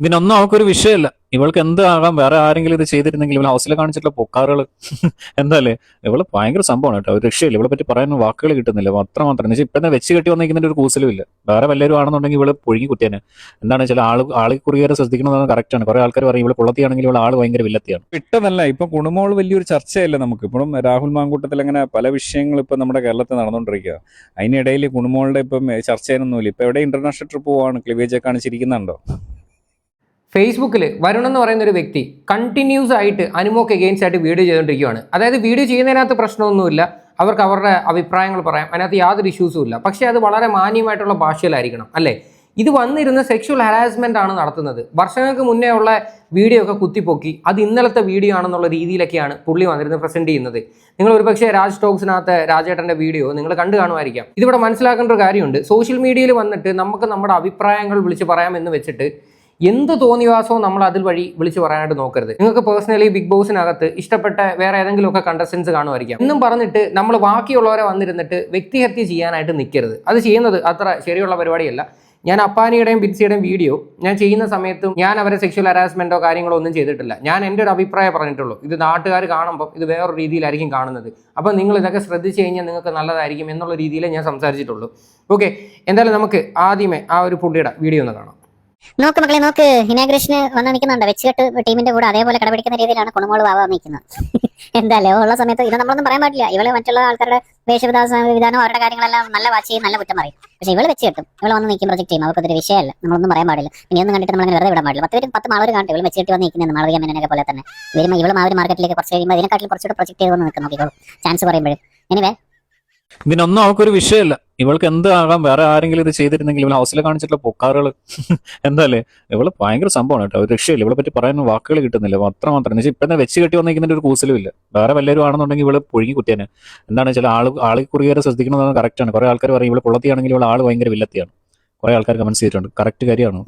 ഇതിനൊന്നും അവൾക്കൊരു വിഷയമല്ല. ഇവൾക്ക് എന്ത് ആകാം വേറെ ആരെങ്കിലും ഇത് ചെയ്തിരുന്നെങ്കിൽ ഇവൾ ഹൗസിൽ കാണിച്ചിട്ടുള്ള പൊക്കാറുകൾ എന്താല്ലേ? ഇവൾ ഭയങ്കര സംഭവമാണ് കേട്ടോ. ഒരു രക്ഷയില്ല. ഇവളെ പറ്റി പറയാൻ വാക്കുകൾ കിട്ടുന്നില്ല. അത്ര മാത്രം എന്ന് വെച്ചാൽ ഇപ്പം വെച്ച് കെട്ടി വന്നിരിക്കുന്നതിന്റെ ഒരു കൂസലും ഇല്ല. വേറെ വല്ലവരും ആണെന്നുണ്ടെങ്കിൽ ഇവൾ പൊഴുകി കുത്തിയാനെ. എന്താണ് വെച്ചാൽ ആൾ ആളി കുറിയേറെ ശ്രദ്ധിക്കണമെന്ന് കറക്റ്റ് ആണ്. കുറെ ആൾക്കാർ പറയും ഇവൾ പൊള്ളത്തിയാണെങ്കിൽ ഇവൾ ആൾ ഭയങ്കര വില്ലത്തിയാണ്. പെട്ടെന്നല്ല ഇപ്പൊ കുണുമോൾ വലിയൊരു ചർച്ചയല്ല നമുക്ക്? ഇപ്പോഴും രാഹുൽ മാങ്കൂട്ടത്തിൽ അങ്ങനെ പല വിഷയങ്ങൾ ഇപ്പൊ നമ്മുടെ കേരളത്തിൽ നടന്നുകൊണ്ടിരിക്കുക അതിനിടയിൽ കുണുമോളുടെ ഇപ്പം ചർച്ച ഇപ്പൊ എവിടെ ഇന്റർനാഷണൽ ട്രിപ്പ് പോവാണ്? ക്ലിവേജ് കാണിച്ചിരിക്കുന്നുണ്ടോ? ഫേസ്ബുക്കിൽ വരുൺ എന്ന് പറയുന്ന ഒരു വ്യക്തി കണ്ടിന്യൂസ് ആയിട്ട് അനുമോക്ക് എഗെയിൻസ്റ്റ് ആയിട്ട് വീഡിയോ ചെയ്തുകൊണ്ടിരിക്കുകയാണ് അതായത് വീഡിയോ ചെയ്യുന്നതിനകത്ത് പ്രശ്നമൊന്നുമില്ല. അവർക്ക് അവരുടെ അഭിപ്രായങ്ങൾ പറയാം. അതിനകത്ത് യാതൊരു ഇഷ്യൂസും ഇല്ല. പക്ഷേ അത് വളരെ മാന്യമായിട്ടുള്ള ഭാഷയിലായിരിക്കണം അല്ലേ? ഇത് വന്നിരുന്ന സെക്ഷൽ ഹരാസ്മെന്റ് ആണ് നടത്തുന്നത്. വർഷങ്ങൾക്ക് മുന്നേ ഉള്ള വീഡിയോ ഒക്കെ കുത്തിപ്പൊക്കി. അത് ഇന്നലത്തെ വീഡിയോ ആണെന്നുള്ള രീതിയിലൊക്കെയാണ് പുള്ളി വന്നിരുന്നത് പ്രസന്റ് ചെയ്യുന്നത്. നിങ്ങൾ ഒരുപക്ഷെ രാജ് ടോക്സിനകത്ത് രാജേട്ടന്റെ വീഡിയോ നിങ്ങൾ കണ്ടു കാണുമായിരിക്കാം. ഇതിവിടെ മനസ്സിലാക്കേണ്ട ഒരു കാര്യമുണ്ട്. സോഷ്യൽ മീഡിയയിൽ വന്നിട്ട് നമുക്ക് നമ്മുടെ അഭിപ്രായങ്ങൾ വിളിച്ച് പറയാമെന്ന് വെച്ചിട്ട് എന്ത് തോന്നിവാസവും നമ്മൾ അതിൽ വഴി വിളിച്ചു പറയാനായിട്ട് നോക്കരുത്. നിങ്ങൾക്ക് പേഴ്സണലി ബിഗ് ബോസിനകത്ത് ഇഷ്ടപ്പെട്ട വേറെ ഏതെങ്കിലുമൊക്കെ കണ്ടസ്റ്റൻസ് കാണുമായിരിക്കാം. എന്നും പറഞ്ഞിട്ട് നമ്മൾ ബാക്കിയുള്ളവരെ വന്നിരുന്നിട്ട് വ്യക്തിഹത്യ ചെയ്യാനായിട്ട് നിൽക്കരുത് അത് ചെയ്യുന്നത് അത്ര ശരിയുള്ള പരിപാടിയല്ല. ഞാൻ അപ്പാനിയുടെയും ബിൻസിയുടെയും വീഡിയോ ഞാൻ ചെയ്യുന്ന സമയത്തും ഞാൻ അവരെ സെക്ഷൽ ഹരാസ്മെന്റോ കാര്യങ്ങളോ ഒന്നും ചെയ്തിട്ടില്ല. ഞാൻ എന്റെ ഒരു അഭിപ്രായം പറഞ്ഞിട്ടുള്ളൂ. ഇത് നാട്ടുകാർ കാണുമ്പോൾ ഇത് വേറൊരു രീതിയിലായിരിക്കും കാണുന്നത്. അപ്പോൾ നിങ്ങൾ ഇതൊക്കെ ശ്രദ്ധിച്ചു കഴിഞ്ഞാൽ നിങ്ങൾക്ക് നല്ലതായിരിക്കും എന്നുള്ള രീതിയിലേ ഞാൻ സംസാരിച്ചിട്ടുള്ളൂ. ഓക്കെ എന്തായാലും നമുക്ക് ആദ്യമേ ആ ഒരു പുള്ളിയുടെ വീഡിയോ ഒന്ന് കാണാം. നോക്ക് മക്കളെ നോക്ക്. ഇനാഗ്രേഷന് വന്ന് നിൽക്കുന്നുണ്ട്. വെച്ചുകെട്ട് ടീമിന്റെ കൂടെ അതേപോലെ കടപിടിക്കുന്ന രീതിയിലാണ് കുണമോൾ വാവാ നിൽക്കുന്നത്. എന്തായാലും ഉള്ള സമയത്ത് ഇത് നമ്മളൊന്നും പറയാൻ പാടില്ല. ഇവൾ മറ്റുള്ള ആൾക്കാരുടെ വേഷവിധാന വിധാനം അവരുടെ കാര്യങ്ങളെല്ലാം നല്ല വാച്ച് ചെയ്യും നല്ല കുറ്റം പറയും. പക്ഷെ ഇവൾ വെച്ച് കെട്ടും ഇവൾ വന്ന് നിൽക്കും പ്രൊജക്ട് ചെയ്യും. അവർക്കൊരു വിഷയമല്ല. നമ്മളൊന്നും പറയാൻ പാടില്ല. ഇനി ഒന്നും കണ്ടിട്ട് നമ്മൾ വെറുതെ വിടാൻ പാടില്ല. പത്ത് പേരും പത്ത് മാളവർ കാണട്ടെ. ഇവൾ വെച്ചിട്ട് വന്ന് നിൽക്കുന്നത് മാളവിക മേനൊക്കെ പോലെ തന്നെ. വരുമ്പോൾ ഇവളും ഒരു മാർക്കറ്റിലേക്ക് കുറച്ച് കഴിയുമ്പോൾ ഇതിനെക്കാട്ടിൽ കുറച്ചുകൂടെ പ്രൊജക്ട് ചെയ്ത് വന്ന് നിൽക്കും നോക്കിക്കോളൂ. ചാൻസ് പറയുമ്പോഴും. എനിവേ ഇതിനൊന്നും അവൾക്കൊരു വിഷയമല്ല. ഇവൾക്ക് എന്ത് ആകാം വേറെ ആരെങ്കിലും ഇത് ചെയ്തിരുന്നെങ്കിൽ ഇവൾ ഹൗസിൽ കാണിച്ചിട്ടുള്ള പൊക്കാറുകൾ എന്താല്ലേ? ഇവൾ ഭയങ്കര സംഭവമാണ് കേട്ടോ. ഒരു രക്ഷയില്ല. ഇവളെ പറ്റി പറയാൻ വാക്കുകൾ കിട്ടുന്നില്ല. അത്രമാത്രം എന്ന് വെച്ചാൽ ഇപ്പം വെച്ച് കെട്ടി വന്നിരിക്കുന്നതിന്റെ ഒരു കൂസലും ഇല്ല. വേറെ വല്ലവരും ആണെന്നുണ്ടെങ്കിൽ ഇവൾ പുഴുങ്ങി കുത്തിയാണ് എന്താണ് ചില ആൾ ആളെ കുറിയേറെ ശ്രദ്ധിക്കണമെന്ന് ആണ്. കുറെ ആൾക്കാർ പറയും ഇവൾ പൊള്ളത്തിയാണെങ്കിൽ ഇവൾ ആൾ ഭയങ്കര വില്ലത്തിയാണ്. കുറെ ആൾക്കാർ കമന്റ്സ് ചെയ്തിട്ടുണ്ട്. കറക്റ്റ് കാര്യമാണ്?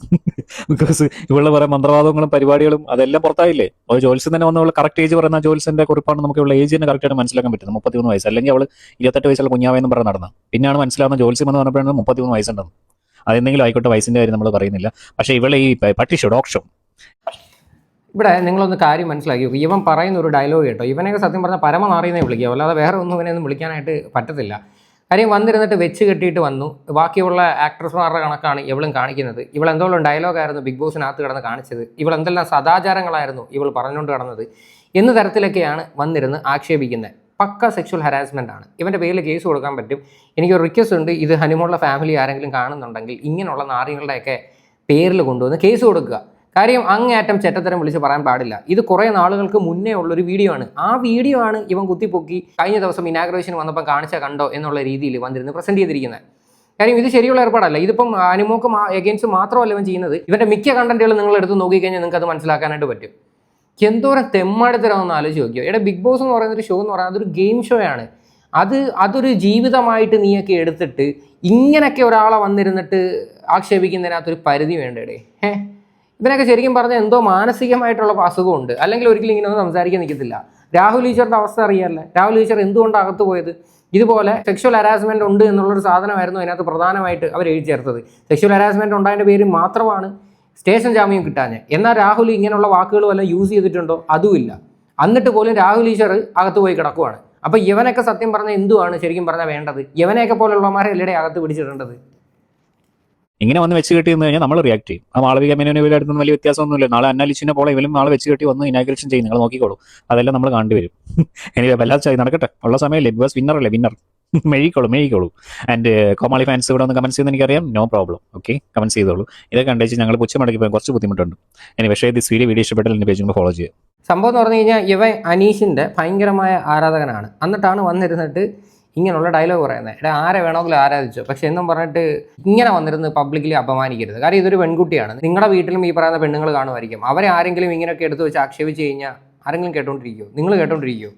ബിക്കോസ് ഇവിടെ കുറെ മന്ത്രവാദങ്ങളും പരിപാടികളും അതെല്ലാം പുറത്തായില്ലേ? ഒരു ജോൽസ്യം തന്നെ വന്ന കറക്റ്റ് ഏജ് പറയുന്ന ജോൽസിന്റെ കുറിപ്പാണ് നമുക്ക് ഇവിടെ ഏജ് തന്നെ കറക്റ്റ് ആയിട്ട് മനസ്സിലാക്കാൻ പറ്റുന്നത്. മുപ്പത്തിമൂന്ന് വയസ്സ്. അല്ലെങ്കിൽ അവൾ ഇരുപത്തെട്ട് വയസ്സുള്ള കുഞ്ഞാവെന്ന് പറഞ്ഞ് നടന്ന പിന്നെയാണ് മനസ്സിലാവുന്ന ജോൽസ്യം എന്ന് പറഞ്ഞപ്പോഴാണ് മുപ്പത്തിമൂന്ന് വയസ്സുണ്ടെന്ന്. അതെന്തെങ്കിലും ആയിക്കോട്ടെ വയസ്സിന്റെ കാര്യം നമ്മൾ പറയുന്നില്ല. പക്ഷേ ഇവിടെ ഈ പട്ടിഷോ ഡോക്ഷോ ഇവിടെ നിങ്ങളൊന്ന് കാര്യം മനസ്സിലാക്കി ഇവൻ പറയുന്ന ഒരു ഡയലോഗ് കേട്ടോ. ഇവനെയൊക്കെ സത്യം പറഞ്ഞാൽ പരമനാറിയെന്നേ വിളിക്കുക. അല്ലാതെ വേറെ ഒന്നും ഇവനെയൊന്നും വിളിക്കാനായിട്ട് പറ്റത്തില്ല. കാര്യം വന്നിരുന്നിട്ട് വെച്ച് കെട്ടിയിട്ട് വന്നു. ബാക്കിയുള്ള ആക്ട്രസ്മാരുടെ കണക്കാണ് ഇവളും കാണിക്കുന്നത്. ഇവൾ എന്തോളം ഡയലോഗായിരുന്നു ബിഗ് ബോസിനകത്ത് കിടന്ന് കാണിച്ചത്. ഇവൾ എന്തെല്ലാം സദാചാരങ്ങളായിരുന്നു ഇവൾ പറഞ്ഞുകൊണ്ട് കടന്നത് എന്ന തരത്തിലൊക്കെയാണ് വന്നിരുന്ന് ആക്ഷേപിക്കുന്നത്. പക്ക സെക്ഷൽ ഹരാസ്മെന്റ് ആണ്. ഇവന്റെ പേരിൽ കേസ് കൊടുക്കാൻ പറ്റും. എനിക്കൊരു റിക്വസ്റ്റ് ഉണ്ട്. ഇത് ഹനുമോളുടെ ഫാമിലി ആരെങ്കിലും കാണുന്നുണ്ടെങ്കിൽ ഇങ്ങനെയുള്ള നാറികളുടെയൊക്കെ പേരിൽ കൊണ്ടുവന്ന് കേസ് കൊടുക്കുക. കാര്യം അങ്ങേയറ്റം ചെറ്റത്തരം വിളിച്ച് പറയാൻ പാടില്ല. ഇത് കുറേ നാളുകൾക്ക് മുന്നേ ഉള്ളൊരു വീഡിയോ ആണ്. ആ വീഡിയോ ആണ് ഇവൻ കുത്തിപ്പൊക്കി കഴിഞ്ഞ ദിവസം ഇനാഗ്രേഷൻ വന്നപ്പോൾ കാണിച്ച കണ്ടോ എന്നുള്ള രീതിയിൽ വന്നിരുന്ന് പ്രസന്റ് ചെയ്തിരിക്കുന്നത് കാര്യം ഇത് ശരിയുള്ള ഏർപ്പാടല്ല. ഇതിപ്പം അനുമോക്ക് എഗെയിൻസ്റ്റ് മാത്രമല്ല ഇവൻ ചെയ്യുന്നത്. ഇവന്റെ മിക്ക കണ്ടന്റുകൾ നിങ്ങൾ എടുത്ത് നോക്കിക്കഴിഞ്ഞാൽ നിങ്ങൾക്ക് അത് മനസ്സിലാക്കാനായിട്ട് പറ്റും. എന്തോരം തെമ്മാടിത്തരമെന്ന് ആലോചിച്ച് നോക്കിയോ. എടാ ബിഗ് ബോസ് എന്ന് പറയുന്ന ഒരു ഷോ എന്ന് പറയുന്നത് അതൊരു ഗെയിം ഷോ ആണ്. അത് അതൊരു ജീവിതമായിട്ട് നീയൊക്കെ എടുത്തിട്ട് ഇങ്ങനെയൊക്കെ ഒരാളെ വന്നിരുന്നിട്ട് ആക്ഷേപിക്കുന്നതിനകത്തൊരു പരിധി വേണ്ടേ ഏഹ് ഇവനൊക്കെ ശരിക്കും പറഞ്ഞാൽ എന്തോ മാനസികമായിട്ടുള്ള അസുഖമുണ്ട്. അല്ലെങ്കിൽ ഒരിക്കലും ഇങ്ങനെ ഒന്നും സംസാരിക്കാൻ നിൽക്കത്തില്ല രാഹുൽ ഈശ്വറിന്റെ അവസ്ഥ അറിയാമല്ലേ രാഹുൽ ഈശ്വർ എന്തുകൊണ്ട് അകത്ത് പോയത്? ഇതുപോലെ സെക്ഷൽ ഹരാസ്മെന്റ് ഉണ്ട് എന്നുള്ളൊരു സാധനമായിരുന്നു അതിനകത്ത് പ്രധാനമായിട്ട് അവർ എഴുതി ചേർത്തത്. സെക്ഷൽ ഹരാസ്മെന്റ് ഉണ്ടായതിന്റെ പേര് മാത്രമാണ് സ്റ്റേഷൻ ജാമ്യം കിട്ടാഞ്ഞ് എന്നാൽ രാഹുൽ ഇങ്ങനെയുള്ള വാക്കുകൾ വല്ലതും യൂസ് ചെയ്തിട്ടുണ്ടോ? അതുമില്ല. എന്നിട്ട് പോലും രാഹുൽ ഈശ്വർ അകത്ത് പോയി കിടക്കുവാണ്. അപ്പൊ ഇവനൊക്കെ സത്യം പറഞ്ഞാൽ എന്തുവാണ് ശരിക്കും പറഞ്ഞാൽ വേണ്ടത്? ഇവനെയൊക്കെ പോലുള്ളമാരെ എല്ലാം അകത്ത് പിടിച്ചിടേണ്ടത്? ഇങ്ങനെ വന്ന് വെച്ച് കെട്ടി എന്ന് കഴിഞ്ഞാൽ നമ്മൾ റിയാക്ട് ചെയ്യും. ആ മാളവിക മേനോനെ ഇവരുടെ വലിയ വ്യത്യാസമൊന്നുമില്ല. നാളെ അന്നാലിച്ചിനെ പോലെ ഇവലും നാളെ വെച്ച് കെട്ടി വന്ന് ഇനാഗ്രേഷൻ ചെയ്യും. നിങ്ങൾ നോക്കിക്കോളൂ. അതെല്ലാം നമ്മൾ കണ്ടുവരും എനിക്ക് ചായ നടക്കട്ടെ. ഉള്ള സമയമല്ലേ? വിന്നർ അല്ലേ? വിന്നർ മെഴുകിക്കോളൂ മെഴുകിക്കോളൂ. ആൻഡ് കോമാളി ഫാൻസ് ഇവിടെ ഒന്ന് കമൻസ് ചെയ്യുന്ന എനിക്കറിയാം. നോ പ്രോബ്ലം ഓക്കെ കമൻസ് ചെയ്തോളൂ. ഇതൊക്കെ കണ്ടേച്ച് ഞങ്ങൾ പുച്ഛമടക്കി പോയി കുറച്ച് ബുദ്ധിമുട്ടുണ്ട്. ഇനി പക്ഷേ ഇത് വീഡിയോ വീഡിയോ ഇഷ്ടപ്പെട്ടാൽ എന്റെ പേജ് ഫോളോ ചെയ്യുക. സംഭവം എന്ന് പറഞ്ഞു കഴിഞ്ഞാൽ ഇവൻ അനീഷിന്റെ ഭയങ്കരമായ ആരാധകനാണ്. എന്നിട്ടാണ് വന്നിരുന്നിട്ട് ഇങ്ങനെയുള്ള ഡയലോഗ് പറയുന്നത് എടാ ആരെ വേണമെങ്കിലും ആരാധിച്ചോ. പക്ഷെ എന്നും പറഞ്ഞിട്ട് ഇങ്ങനെ വന്നിരുന്ന് പബ്ലിക്കലി അപമാനിക്കരുത്. കാരണം ഇതൊരു പെൺകുട്ടിയാണ്. നിങ്ങളുടെ വീട്ടിലും ഈ പറയുന്ന പെണ്ണുങ്ങൾ കാണുമായിരിക്കും. അവരെ ആരെങ്കിലും ഇങ്ങനെയൊക്കെ എടുത്തു വെച്ച് ആക്ഷേപിച്ച് കഴിഞ്ഞാൽ ആരെങ്കിലും കേട്ടോണ്ടിരിക്കുമോ നിങ്ങൾ കേട്ടോണ്ടിരിക്കുമോ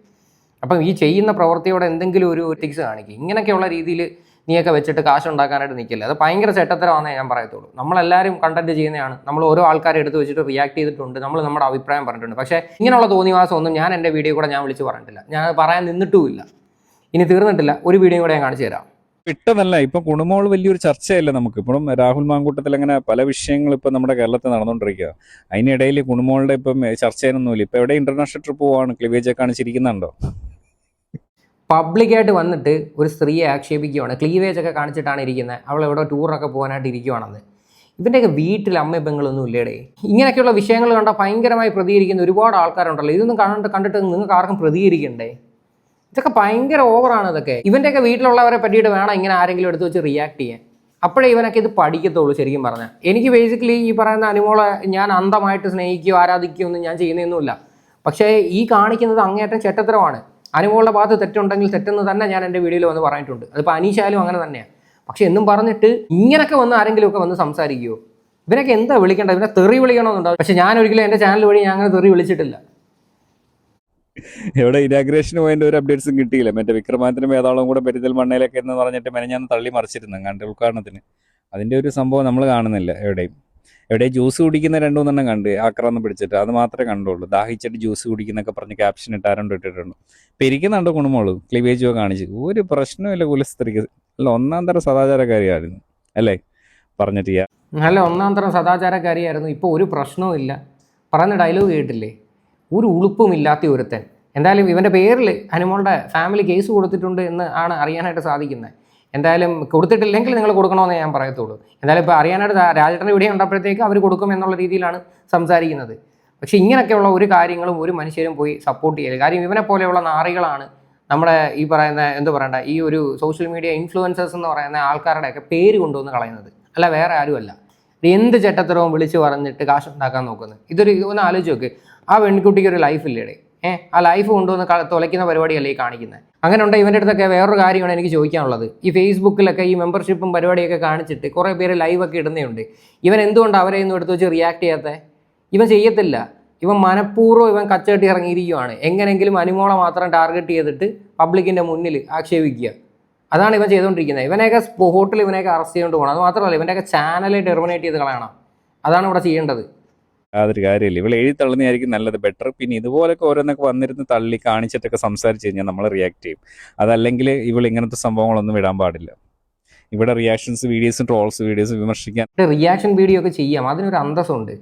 അപ്പം ഈ ചെയ്യുന്ന പ്രവൃത്തിയോടെ എന്തെങ്കിലും ഒരു ഒറ്റിക്സ് കാണിക്കും. ഇങ്ങനെയൊക്കെയുള്ള രീതിയിൽ നീയൊക്കെ വെച്ചിട്ട് കാശ് ഉണ്ടാക്കാനായിട്ട് നിൽക്കില്ല അത് ഭയങ്കര ചെട്ടത്തരമാണെന്നേ ഞാൻ പറയത്തുള്ളൂ. നമ്മളെല്ലാവരും കണ്ടന്റ് ചെയ്യുന്നതാണ് നമ്മൾ ഓരോ ആൾക്കാരെ എടുത്ത് വെച്ചിട്ട് റിയാക്ട് ചെയ്തിട്ടുണ്ട്. നമ്മൾ നമ്മുടെ അഭിപ്രായം പറഞ്ഞിട്ടുണ്ട്. പക്ഷേ ഇങ്ങനെയുള്ള തോന്നിവാസം ഒന്നും ഞാൻ എന്റെ വീഡിയോ കൂടെ ഞാൻ വിളിച്ച് പറഞ്ഞിട്ടില്ല. ഞാൻ പറയാൻ നിന്നിട്ടുമില്ല. ഇനി തീർന്നിട്ടില്ല. ഒരു വീഡിയോ കൂടെ ഞാൻ കാണിച്ചു തരാം. വിട്ടതല്ല ഇപ്പൊ കുണുമോൾ വലിയൊരു ചർച്ചയല്ല നമുക്ക്? ഇപ്പോഴും രാഹുൽ മാങ്കൂട്ടത്തിൽ അങ്ങനെ പല വിഷയങ്ങൾ ഇപ്പൊ നമ്മുടെ കേരളത്തിൽ നടന്നുകൊണ്ടിരിക്കുക. അതിനിടയിൽ കുണുമോളുടെ ഇപ്പം ചർച്ച ചെയ്യാനൊന്നുമില്ല. ഇപ്പൊ എവിടെ ഇന്റർനാഷണൽ ട്രിപ്പ് പോവാണ്? ക്ലിവേജ് കാണിച്ചിരിക്കുന്നുണ്ടോ? പബ്ലിക്കായിട്ട് വന്നിട്ട് ഒരു സ്ത്രീയെ ആക്ഷേപിക്കുകയാണ്. ക്ലീവേജ് ഒക്കെ കാണിച്ചിട്ടാണ് ഇരിക്കുന്നത് അവൾ എവിടെ ടൂറൊക്കെ പോകാനായിട്ട് ഇരിക്കുവാണെന്ന്. ഇവന്റെയൊക്കെ വീട്ടിൽ അമ്മ പെങ്ങളൊന്നും ഇല്ലേടേ. ഇങ്ങനെയൊക്കെയുള്ള വിഷയങ്ങൾ കണ്ടാൽ ഭയങ്കരമായി പ്രതികരിക്കുന്ന ഒരുപാട് ആൾക്കാരുണ്ടല്ലോ. ഇതൊന്നും കണ്ടിട്ട് കണ്ടിട്ട് നിങ്ങൾക്ക് ആർക്കും പ്രതികരിക്കണ്ടേ? ഇതൊക്കെ ഭയങ്കര ഓവറാണ് ഇതൊക്കെ. ഇവന്റെയൊക്കെ വീട്ടിലുള്ളവരെ പറ്റിയിട്ട് വേണം ഇങ്ങനെ ആരെങ്കിലും എടുത്ത് വെച്ച് റിയാക്ട് ചെയ്യാൻ. അപ്പോഴേ ഇവനൊക്കെ ഇത് പഠിക്കത്തുള്ളൂ ശരിക്കും പറഞ്ഞാൽ. എനിക്ക് ബേസിക്കലി ഈ പറയുന്ന അനുമോളെ ഞാൻ അന്ധമായിട്ട് സ്നേഹിക്കുകയോ ആരാധിക്കുകയോ ഒന്നും ഞാൻ ചെയ്യുന്നൊന്നുമില്ല പക്ഷേ ഈ കാണിക്കുന്നത് അങ്ങേയറ്റം ചെറ്റത്തരമാണ്. അനുമോളുടെ ഭാഗത്ത് തെറ്റുണ്ടെങ്കിൽ തെറ്റെന്ന് തന്നെ ഞാൻ എന്റെ വീഡിയോയിൽ വന്ന് പറഞ്ഞിട്ടുണ്ട്. അതിപ്പോൾ അനീഷായാലും അങ്ങനെ തന്നെയാണ് പക്ഷെ എന്നും പറഞ്ഞിട്ട് ഇങ്ങനൊക്കെ വന്ന് ആരെങ്കിലുമൊക്കെ വന്ന് സംസാരിക്കുമോ ഇവനൊക്കെ എന്താ വിളിക്കേണ്ടത്? ഇവനെ തെറി വിളിക്കണമെന്നുണ്ടാവും പക്ഷെ ഞാൻ ഒരിക്കലും എന്റെ ചാനൽ വഴി ഞാൻ അങ്ങനെ തെറി വിളിച്ചിട്ടില്ല. എവിടെ ഇനാഗ്രേഷൻ പോയതിന്റെ ഒരു അപ്ഡേറ്റ്സും കിട്ടിയില്ല. മറ്റേ വിക്രമാദിത്യനും വേതാളവും കൂടെ പെരിന്തൽമണ്ണയിലൊക്കെ എന്ന് പറഞ്ഞിട്ട് മെനഞ്ഞാന്ന് തള്ളി മറിച്ചിരുന്നു കണ്ട് ഉദ്ഘാടനത്തിന്. അതിന്റെ ഒരു സംഭവം നമ്മൾ കാണുന്നില്ല എവിടെയും. എവിടെ ജ്യൂസ് കുടിക്കുന്ന രണ്ടു മൂന്നെണ്ണം കണ്ട് ആക്രാന്ന് പിടിച്ചിട്ട് അത് മാത്രമേ കണ്ടുള്ളൂ. ദാഹിച്ചിട്ട് ജ്യൂസ് കുടിക്കുന്നൊക്കെ പറഞ്ഞ് ക്യാപ്ഷൻ ഇട്ടാരണ്ടോ ഇട്ടിട്ടുണ്ട്. ഇപ്പൊ ഇരിക്കുന്നുണ്ടോ കുണുമോൾ ക്ലിവേജോ കാണിച്ച്. ഒരു പ്രശ്നമില്ല കുലസ്ത്രീക്ക് അല്ല ഒന്നാം തരം സദാചാരക്കാരിയായിരുന്നു അല്ലേ? പറഞ്ഞിട്ട് അല്ല ഒന്നാം തരം സദാചാരക്കാരിയായിരുന്നു. ഇപ്പോൾ ഒരു പ്രശ്നവും ഇല്ല പറയുന്ന ഡയലോഗ് കേട്ടില്ലേ? ഒരു ഉളുപ്പും ഇല്ലാത്ത ഒരുത്തൻ. എന്തായാലും ഇവന്റെ പേരിൽ അനുമോളുടെ ഫാമിലി കേസ് കൊടുത്തിട്ടുണ്ട് എന്ന് ആണ് അറിയാനായിട്ട് സാധിക്കുന്നത്. എന്തായാലും കൊടുത്തിട്ടില്ലെങ്കിൽ നിങ്ങൾ കൊടുക്കണമെന്ന് ഞാൻ പറയത്തുള്ളൂ. എന്തായാലും ഇപ്പോൾ അറിയാനായിട്ട് രാജേട്ടൻ വീഡിയോ കണ്ടപ്പോഴത്തേക്ക് അവർ കൊടുക്കും എന്നുള്ള രീതിയിലാണ് സംസാരിക്കുന്നത്. പക്ഷേ ഇങ്ങനെയൊക്കെയുള്ള ഒരു കാര്യങ്ങളും ഒരു മനുഷ്യരും പോയി സപ്പോർട്ട് ചെയ്യരുത് കാര്യം ഇവനെ പോലെയുള്ള നാറികളാണ് നമ്മുടെ ഈ പറയുന്ന എന്ത് പറയണ്ട ഈ ഒരു സോഷ്യൽ മീഡിയ ഇൻഫ്ലുവൻസേഴ്സ് എന്ന് പറയുന്ന ആൾക്കാരുടെയൊക്കെ പേര് കൊണ്ടുവന്ന് കളയുന്നത്. അല്ല വേറെ ആരുമല്ല. എന്ത് ചട്ടത്തരവും വിളിച്ച് പറഞ്ഞിട്ട് കാശ് ഉണ്ടാക്കാൻ നോക്കുന്നത്. ഇതൊരു ഒന്ന് ആലോചിച്ച് നോക്ക്. ആ പെൺകുട്ടിക്ക് ഒരു ലൈഫ് ഇല്ലേടെ. ഏഹ് ആ ലൈഫ് കൊണ്ടുവന്ന് തുലയ്ക്കുന്ന പരിപാടിയല്ലേ ഈ കാണിക്കുന്നത് അങ്ങനെ ഉണ്ട് ഇവന്റെ അടുത്തൊക്കെ വേറൊരു കാര്യമാണ് എനിക്ക് ചോദിക്കാനുള്ളത്. ഈ ഫേസ്ബുക്കിലൊക്കെ ഈ മെമ്പർഷിപ്പും പരിപാടിയൊക്കെ കാണിച്ചിട്ട് കുറേ പേര് ലൈവൊക്കെ ഇടുന്നതുണ്ട് ഇവൻ എന്തുകൊണ്ട് അവരെ ഒന്നും എടുത്ത് വെച്ച് റിയാക്ട് ചെയ്യാത്ത? ഇവൻ ചെയ്യത്തില്ല. ഇവൻ മനഃപൂർവം ഇവൻ കച്ചവട്ടി ഇറങ്ങിയിരിക്കുകയാണ് എങ്ങനെങ്കിലും അനുമോളെ മാത്രം ടാർഗറ്റ് ചെയ്തിട്ട് പബ്ലിക്കിന്റെ മുന്നിൽ ആക്ഷേപിക്കുക. അതാണ് ഇവൻ ചെയ്തുകൊണ്ടിരിക്കുന്നത്. ഇവനെയൊക്കെ സ്പോട്ടിൽ ഇവനെയൊക്കെ അറസ്റ്റ് ചെയ്തുകൊണ്ട് പോകണം അത് മാത്രമല്ല ഇവന്റെയൊക്കെ ചാനൽ ടെർമിനേറ്റ് ചെയ്ത് കളയണം. അതാണ് ഇവിടെ ചെയ്യേണ്ടത്. യാതൊരു കാര്യമില്ല. ഇവൾ എഴുതി തള്ളുന്നതായിരിക്കും നല്ലത്. ബെറ്റർ പിന്നെ ഇതുപോലൊക്കെ ഓരോന്നൊക്കെ വന്നിരുന്ന് തള്ളി കാണിച്ചിട്ടൊക്കെ സംസാരിച്ച് കഴിഞ്ഞാൽ നമ്മൾ റിയാക്ട് ചെയ്യും. അതല്ലെങ്കിൽ ഇവൾ ഇങ്ങനത്തെ സംഭവങ്ങളൊന്നും വിടാൻ പാടില്ല. ഇവിടെ റിയാക്ഷൻസ് വീഡിയോസും ട്രോൾസ് വീഡിയോസും വിമർശിക്കാൻ റിയാക്ഷൻ വീഡിയോ ഒക്കെ ചെയ്യാം. അതിനൊരു അന്തസ്സുണ്ട്.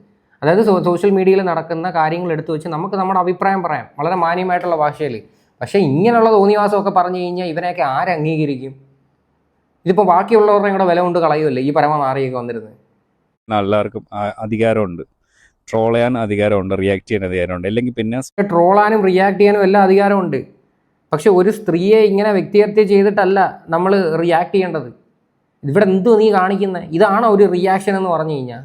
അതായത് സോഷ്യൽ മീഡിയയിൽ നടക്കുന്ന കാര്യങ്ങൾ എടുത്തു വെച്ച് നമുക്ക് നമ്മുടെ അഭിപ്രായം പറയാം. വളരെ മാന്യമായിട്ടുള്ള ഭാഷയിൽ പക്ഷേ ഇങ്ങനെയുള്ള തോന്നിവാസമൊക്കെ പറഞ്ഞു കഴിഞ്ഞാൽ ഇവനെയൊക്കെ ആരംഗീകരിക്കും ഇതിപ്പോൾ ബാക്കിയുള്ളവരുടെ കൂടെ വില കൊണ്ട് കളയുമല്ലേ ഈ പരമ മാറിയൊക്കെ വന്നിരുന്നത് എല്ലാവർക്കും അധികാരമുണ്ട്. ട്രോൾ ചെയ്യാൻ അധികാരമുണ്ട് റിയാക്ട് ചെയ്യാൻ അധികാരമുണ്ട്. അല്ലെങ്കിൽ പിന്നെ ട്രോളാനും റിയാക്ട് ചെയ്യാനും എല്ലാം അധികാരമുണ്ട്. പക്ഷെ ഒരു സ്ത്രീയെ ഇങ്ങനെ വ്യക്തിഹത്യ ചെയ്തിട്ടല്ല നമ്മൾ റിയാക്ട് ചെയ്യേണ്ടത്. ഇവിടെ എന്തോ നീ കാണിക്കുന്നത് ഇതാണോ ഒരു റിയാക്ഷൻ എന്ന് പറഞ്ഞു കഴിഞ്ഞാൽ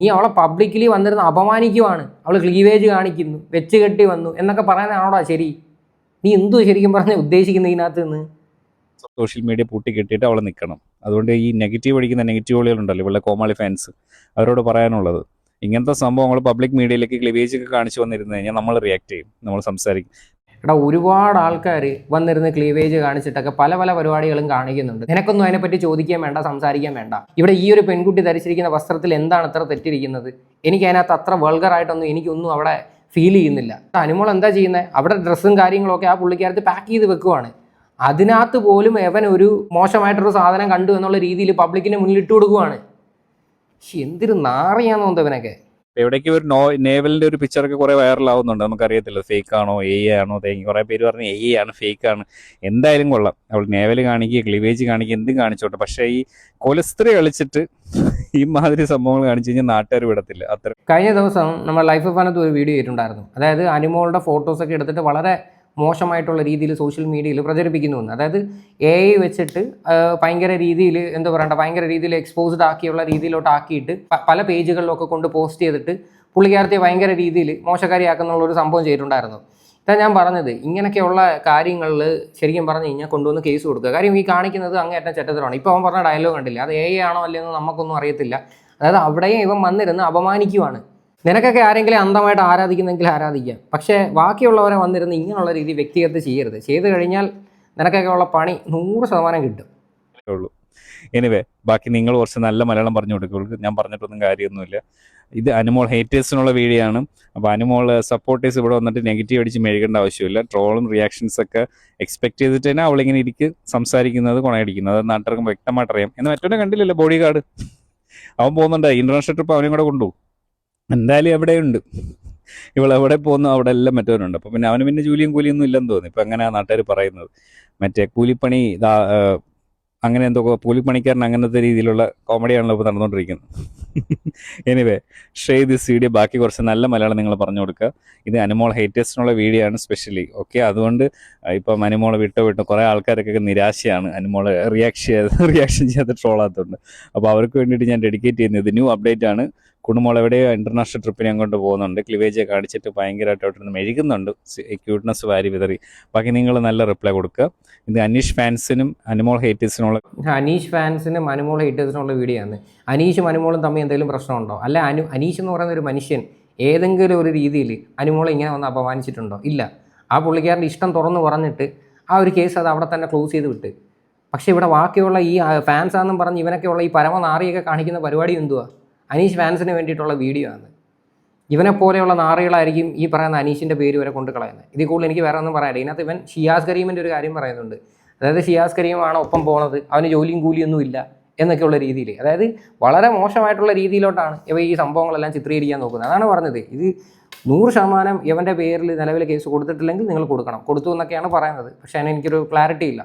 നീ അവളെ പബ്ലിക്കലി വന്നിരുന്ന അപമാനിക്കുവാണ്. അവൾ ക്ലീവേജ് കാണിക്കുന്നു വെച്ച് കെട്ടി വന്നു എന്നൊക്കെ പറയുന്നതാണോടാ ശരി? നീ എന്തോ ശരിക്കും പറഞ്ഞ ഉദ്ദേശിക്കുന്നത് ഇതിനകത്ത് നിന്ന്? സോഷ്യൽ മീഡിയ പൂട്ടി കെട്ടിയിട്ട് അവളെ നിൽക്കണം അതുകൊണ്ട് ഈ നെഗറ്റീവ് അടിക്കുന്ന നെഗറ്റീവ് ഉണ്ടല്ലോ ഇവളുടെ കോമാളി ഫാൻസ് അവരോട് പറയാനുള്ളത്. ഇങ്ങനത്തെ സംഭവങ്ങൾ പബ്ലിക് മീഡിയയിലേക്ക് ക്ലിവേജ് ഒക്കെ കാണിച്ചു വന്നിരുന്നു കഴിഞ്ഞാൽ നമ്മൾ റിയാക്ട് ചെയ്യും നമ്മൾ സംസാരിക്കും. എടാ ഒരുപാട് ആൾക്കാർ വന്നിരുന്ന് ക്ലീവേജ് കാണിച്ചിട്ടൊക്കെ പല പല പരിപാടികളും കാണിക്കുന്നുണ്ട്. നിനക്കൊന്നും അതിനെപ്പറ്റി ചോദിക്കാൻ വേണ്ട സംസാരിക്കാൻ വേണ്ട. ഇവിടെ ഈ ഒരു പെൺകുട്ടി ധരിച്ചിരിക്കുന്ന വസ്ത്രത്തിൽ എന്താണ് അത്ര തെറ്റിരിക്കുന്നത്? എനിക്ക് അതിനകത്ത് അത്ര വൾഗറായിട്ടൊന്നും എനിക്കൊന്നും അവിടെ ഫീൽ ചെയ്യുന്നില്ല. അനുമോൾ എന്താ ചെയ്യുന്നത് അവിടെ ഡ്രസ്സും കാര്യങ്ങളൊക്കെ ആ പുള്ളിക്കാരത്ത് പാക്ക് ചെയ്ത് വെക്കുവാണ്. അതിനകത്ത് പോലും എവൻ ഒരു മോശമായിട്ടൊരു സാധനം കണ്ടു എന്നുള്ള രീതിയിൽ പബ്ലിക്കിന് മുന്നിലിട്ട് കൊടുക്കുവാണ്. എന്തൊരു നാറിയാന്ന് തോന്നുന്നവനൊക്കെ എവിടേക്ക് ഒരു നോ നേവലിന്റെ ഒരു പിക്ചറൊക്കെ കുറെ വൈറലാവുന്നുണ്ട് നമുക്കറിയത്തില്ല ഫേക്ക് ആണോ എ ആണോ തേങ്ങി. കുറെ പേര് പറഞ്ഞ് എ ആണ് ഫേക്ക് ആണ്. എന്തായാലും കൊള്ളാം. അവൾ നേവൽ കാണിക്കുക ക്ലിവേജ് കാണിക്കുക എന്തും കാണിച്ചോട്ടെ. പക്ഷേ ഈ കൊലസ്ത്രീ കളിച്ചിട്ട് ഈ മാതിരി സംഭവങ്ങൾ കാണിച്ചു കഴിഞ്ഞാൽ നാട്ടുകാർ വിടത്തില്ല. അത്ര കഴിഞ്ഞ ദിവസം നമ്മൾ ലൈഫ് ഓഫ് ഒരു വീഡിയോ ഇട്ടുണ്ടായിരുന്നു. അതായത് അനുമോളുടെ ഫോട്ടോസൊക്കെ എടുത്തിട്ട് വളരെ മോശമായിട്ടുള്ള രീതിയിൽ സോഷ്യൽ മീഡിയയിൽ പ്രചരിപ്പിക്കുന്നുവെന്ന്. അതായത് എ ഐ വെച്ചിട്ട് ഭയങ്കര രീതിയിൽ എന്താ പറയണ്ട ഭയങ്കര രീതിയിൽ എക്സ്പോസ്ഡ് ആക്കിയുള്ള രീതിയിലോട്ട് ആക്കിയിട്ട് പല പേജുകളിലൊക്കെ കൊണ്ട് പോസ്റ്റ് ചെയ്തിട്ട് പുള്ളിക്കാരത്തെ ഭയങ്കര രീതിയിൽ മോശക്കാരിയാക്കുന്നുള്ള ഒരു സംഭവം ചെയ്തിട്ടുണ്ടായിരുന്നു. ഇതാ ഞാൻ പറഞ്ഞത് ഇങ്ങനെയൊക്കെയുള്ള കാര്യങ്ങളിൽ ശരിക്കും പറഞ്ഞു കഴിഞ്ഞാൽ കൊണ്ടുവന്ന് കേസ് കൊടുക്കുക. കാര്യം ഈ കാണിക്കുന്നത് അങ്ങേറ്റം ചട്ടത്തിലാണ് ഇപ്പോൾ അവൻ പറഞ്ഞ ഡയലോഗ് കണ്ടില്ല? അത് എ ആണോ അല്ലയെന്ന് നമുക്കൊന്നും അറിയത്തില്ല. അതായത് അവിടെയും ഇവൻ വന്നിരുന്ന് അപമാനിക്കുവാണ്. നിനക്കൊക്കെ ആരെങ്കിലും അന്തമായിട്ട് ആരാധിക്കുന്നെങ്കിൽ ആരാധിക്കാം. പക്ഷേ ബാക്കിയുള്ളവരെ വന്നിരുന്ന് ഇങ്ങനെയുള്ള രീതി വ്യക്തിഗത ചെയ്യരുത്. ചെയ്തു കഴിഞ്ഞാൽ നിനക്കൊക്കെ ഉള്ള പണി നൂറ് ശതമാനം കിട്ടും. എനിവേ ബാക്കി നിങ്ങൾ കുറച്ച് നല്ല മലയാളം പറഞ്ഞു കൊടുക്കുള്ളൂ. ഞാൻ പറഞ്ഞിട്ടൊന്നും കാര്യമൊന്നുമില്ല. ഇത് അനുമോൾ ഹേറ്റേഴ്സിനുള്ള വീഡിയോ ആണ്. അപ്പോൾ അനുമോൾ സപ്പോർട്ടേഴ്സ് ഇവിടെ വന്നിട്ട് നെഗറ്റീവ് അടിച്ച് മേടിക്കേണ്ട ആവശ്യമില്ല. ട്രോളും റിയാക്ഷൻസ് ഒക്കെ എക്സ്പെക്ട് ചെയ്തിട്ട് തന്നെ അവളിങ്ങനെ ഇരിക്ക് സംസാരിക്കുന്നത് കൊണയടിക്കുന്നത്. അത് നാട്ടുകാർക്കും വ്യക്തമായിട്ട് അറിയാം എന്ന് മറ്റൊന്നും കണ്ടില്ലല്ലോ ബോഡി ഗാർഡ് അവൻ പോകുന്നുണ്ട്. ഇന്റർനാഷണൽ ട്രിപ്പ് അവനും കൂടെ കൊണ്ടുപോകും. എന്തായാലും എവിടെയുണ്ട്? ഇവളെവിടെ പോകുന്നു? അവിടെ എല്ലാം മറ്റവരുണ്ട്. അപ്പോൾ പിന്നെ അവന് പിന്നെ ജോലിയും കൂലിയൊന്നും ഇല്ലെന്ന് തോന്നി. ഇപ്പം അങ്ങനെയാണ് നാട്ടുകാർ പറയുന്നത്? മറ്റേ കൂലിപ്പണി ഇതാ അങ്ങനെ എന്തോ കൂലിപ്പണിക്കാരൻ അങ്ങനത്തെ രീതിയിലുള്ള കോമഡിയാണല്ലോ ഇപ്പോൾ നടന്നുകൊണ്ടിരിക്കുന്നത് എനിവേ ഷെയർ ദിസ് വീഡിയോ ബാക്കി കുറച്ച് നല്ല മലയാളം നിങ്ങൾ പറഞ്ഞു കൊടുക്കുക ഇത് അനുമോൾ ഹേറ്റേഴ്സിനുള്ള വീഡിയോ ആണ് സ്പെഷ്യലി ഓക്കെ അതുകൊണ്ട് ഇപ്പം അനുമോൾ വിട്ടോ വിട്ടോ കുറേ ആൾക്കാരൊക്കെ നിരാശയാണ്. അനുമോൾ റിയാക്ഷൻ റിയാക്ഷൻ ചെയ്ത് ട്രോളാത്തതുകൊണ്ട് അപ്പോൾ അവർക്ക് വേണ്ടിയിട്ട് ഞാൻ ഡെഡിക്കേറ്റ് ചെയ്യുന്നത് ന്യൂ അപ്ഡേറ്റ് ആണ്. കുടുംബോൾ എവിടെയോ ഇന്റർനാഷണൽ ട്രിപ്പിന് അങ്ങോട്ട് പോകുന്നുണ്ട്. ക്ലിവേജ് കാണിച്ചിട്ട് ഭയങ്കരമായിട്ട് അവിടെ നിന്ന് മെഴുകുന്നുണ്ട്. ക്യൂട്ട്നെസ് വാരി വിതറി. ബാക്കി നിങ്ങൾ നല്ല റിപ്ലൈ കൊടുക്കുക. ഇത് അനീഷ് ഫാൻസിനും അനുമോൾ ഹേറ്റേഴ്സിനുള്ള അനീഷ് ഫാൻസിനും അനുമോൾ ഹേറ്റേഴ്സിനുള്ള വീഡിയോ ആണ്. അനീഷും അനുമോളും തമ്മിൽ എന്തെങ്കിലും പ്രശ്നമുണ്ടോ? അല്ല അനു അനീഷ് എന്ന് പറയുന്ന ഒരു മനുഷ്യൻ ഏതെങ്കിലും ഒരു രീതിയിൽ അനുമോൾ ഇങ്ങനെ വന്ന് അപമാനിച്ചിട്ടുണ്ടോ? ഇല്ല. ആ പുള്ളിക്കാരന്റെ ഇഷ്ടം തുറന്നു പറഞ്ഞിട്ട് ആ ഒരു കേസ് അത് അവിടെ തന്നെ ക്ലോസ് ചെയ്ത് വിട്ട്. പക്ഷേ ഇവിടെ ബാക്കിയുള്ള ഈ ഫാൻസ് ആണെന്നും പറഞ്ഞ് ഇവനൊക്കെയുള്ള ഈ പരമനാറിയൊക്കെ കാണിക്കുന്ന പരിപാടി എന്തുവാ? അനീഷ് ഫാൻസിന് വേണ്ടിയിട്ടുള്ള വീഡിയോ ആണ്. ഇവനെ പോലെയുള്ള നാറികളായിരിക്കും ഈ പറയുന്ന അനീഷിന്റെ പേര് വരെ കൊണ്ട് കളയുന്നത്. ഇതിൽ കൂടുതൽ എനിക്ക് വേറെ ഒന്നും പറയാനില്ല. ഇതിനകത്ത് ഇവൻ ഷിയാസ് കരീമിന്റെ ഒരു കാര്യം പറയുന്നുണ്ട്. അതായത് ഷിയാസ് കരീമാണ് ഒപ്പം പോണത്. അവന് ജോലിയും കൂലിയൊന്നും ഇല്ല എന്നൊക്കെയുള്ള രീതിയിൽ അതായത് വളരെ മോശമായിട്ടുള്ള രീതിയിലോട്ടാണ് ഇവ ഈ സംഭവങ്ങളെല്ലാം ചിത്രീകരിക്കാൻ നോക്കുന്നത്. അതാണ് പറഞ്ഞത്. ഇത് നൂറ് ശതമാനം ഇവന്റെ പേരിൽ നിലവിലെ കേസ് കൊടുത്തിട്ടില്ലെങ്കിൽ നിങ്ങൾ കൊടുക്കണം. കൊടുത്തു എന്നൊക്കെയാണ് പറയുന്നത്. പക്ഷേ അതിന് എനിക്കൊരു ക്ലാരിറ്റി ഇല്ല.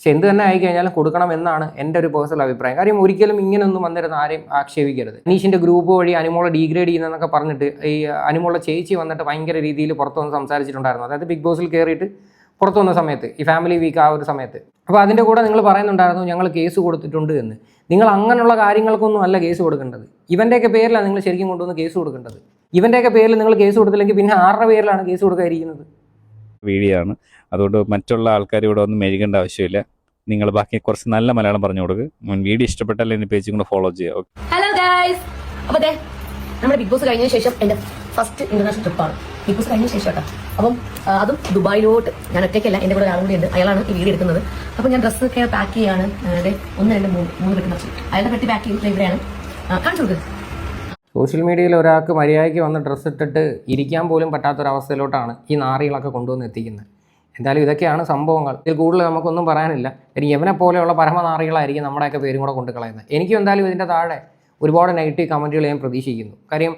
പക്ഷെ എന്ത് തന്നെ ആയിക്കഴിഞ്ഞാലും കൊടുക്കണം എന്നാണ് എന്റെ ഒരു പേഴ്സണൽ അഭിപ്രായം. കാര്യം ഒരിക്കലും ഇങ്ങനെയൊന്നും വന്നിരുന്ന ആരെയും ആക്ഷേപിക്കരുത്. അനീഷിന്റെ ഗ്രൂപ്പ് വഴി അനുമോളെ ഡീഗ്രേഡ് ചെയ്യുന്നതെന്നൊക്കെ പറഞ്ഞിട്ട് ഈ അനുമോളെ ചേച്ചി വന്നിട്ട് ഭയങ്കര രീതിയിൽ പുറത്തു വന്ന് സംസാരിച്ചിട്ടുണ്ടായിരുന്നു. അതായത് ബിഗ് ബോസിൽ കയറിയിട്ട് പുറത്തു വന്ന സമയത്ത് ഈ ഫാമിലി വീക്ക് ആ ഒരു സമയത്ത്. അപ്പോൾ അതിന്റെ കൂടെ നിങ്ങൾ പറയുന്നുണ്ടായിരുന്നു ഞങ്ങൾ കേസ് കൊടുത്തിട്ടുണ്ട് എന്ന്. നിങ്ങൾ അങ്ങനെയുള്ള കാര്യങ്ങൾക്കൊന്നും അല്ല കേസ് കൊടുക്കേണ്ടത്. ഇവന്റെയൊക്കെ പേരിലാണ് നിങ്ങൾ ശരിക്കും കൊണ്ടുവന്ന് കേസ് കൊടുക്കേണ്ടത്. ഇവന്റെയൊക്കെ പേരിൽ നിങ്ങൾ കേസ് കൊടുത്തില്ലെങ്കിൽ പിന്നെ ആരുടെ പേരിലാണ് കേസ് കൊടുക്കാതിരിക്കുന്നത്? വീഡിയോ ആണ്. അതുകൊണ്ട് മറ്റുള്ള ആൾക്കാർ ഇവിടെ ഒന്നും മെഴുകേണ്ട ആവശ്യമില്ല. നിങ്ങൾ ബാക്കി കുറച്ച് നല്ല മലയാളം പറഞ്ഞു കൊടുക്കുക വീഡിയോ ഇഷ്ടപ്പെട്ടാൽ എന്റെ പേജും കൂടെ ഫോളോ ചെയ്യുക. ഓക്കെ ഹലോ ഗൈസ് അപ്പോൾ ദേ നമ്മുടെ ബിഗ് ബോസ് കഴിഞ്ഞ ശേഷം എന്റെ ഫസ്റ്റ് ഇന്റർനാഷണൽ ട്രിപ്പാണ് ബിഗ് ബോസ് കഴിഞ്ഞ ശേഷം കേട്ടോ. അപ്പം അതും ദുബായിലോട്ട്. ഞാൻ ഒറ്റയ്ക്കല്ല എന്റെ കൂടെ ഒരാളും കൂടി ഉണ്ട്. അയാളാണ് ഈ വീഡിയോ എടുക്കുന്നത്. അപ്പൊ ഞാൻ ഡ്രസ്സ് ഒക്കെ പാക്ക് ചെയ്യാണ്. ഒന്ന് രണ്ട് മൂന്ന് മൂന്ന് കിട്ടുന്ന അയാളുടെ പെട്ടി പാക്ക് ചെയ്തിട്ട് ഇവിടെയാണ്. കാണിച്ചു കൊടുക്കുന്നത് സോഷ്യൽ മീഡിയയിൽ ഒരാൾക്ക് മര്യാദയ്ക്ക് വന്ന് ഡ്രസ്സ് ഇട്ടിട്ട് ഇരിക്കാൻ പോലും പറ്റാത്തൊരവസ്ഥയിലോട്ടാണ് ഈ നാറികളൊക്കെ കൊണ്ടുവന്ന് എത്തിക്കുന്നത്. എന്തായാലും ഇതൊക്കെയാണ് സംഭവങ്ങൾ. ഇതിൽ കൂടുതൽ നമുക്കൊന്നും പറയാനില്ല. ഇനി യവനെ പോലെയുള്ള പരമനാറികളായിരിക്കും നമ്മുടെയൊക്കെ പേരും കൂടെ കൊണ്ട് കളയുന്നത്. എനിക്കും എന്തായാലും ഇതിന്റെ താഴെ ഒരുപാട് നെഗറ്റീവ് കമന്റുകൾ ഞാൻ പ്രതീക്ഷിക്കുന്നു. കാര്യം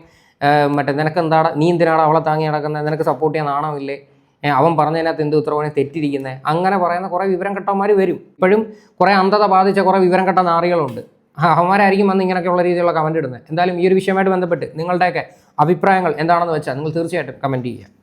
മറ്റേ നിനക്ക് എന്താണ്? നീ എന്തിനാണ് അവളെ താങ്ങി നടക്കുന്നത്? നിനക്ക് സപ്പോർട്ട് ചെയ്യാൻ നാണമില്ലേ? ഏ, അവൻ പറഞ്ഞതിനകത്ത് എന്ത് ഉത്തരവാണ് തെറ്റിരിക്കുന്നത്? അങ്ങനെ പറയുന്ന കുറേ വിവരം കെട്ടന്മാർ വരും. ഇപ്പോഴും കുറേ അന്ധത ബാധിച്ച കുറേ വിവരം കെട്ട നാറികളുണ്ട്. അവന്മാരായിരിക്കും വന്ന് ഇങ്ങനെയൊക്കെയുള്ള രീതിയിലുള്ള കമന്റ് ഇടുന്നത്. എന്തായാലും ഈ ഒരു വിഷയമായിട്ട് ബന്ധപ്പെട്ട് നിങ്ങളുടെയൊക്കെ അഭിപ്രായങ്ങൾ എന്താണെന്ന് വെച്ചാൽ നിങ്ങൾ തീർച്ചയായിട്ടും കമന്റ് ചെയ്യുക.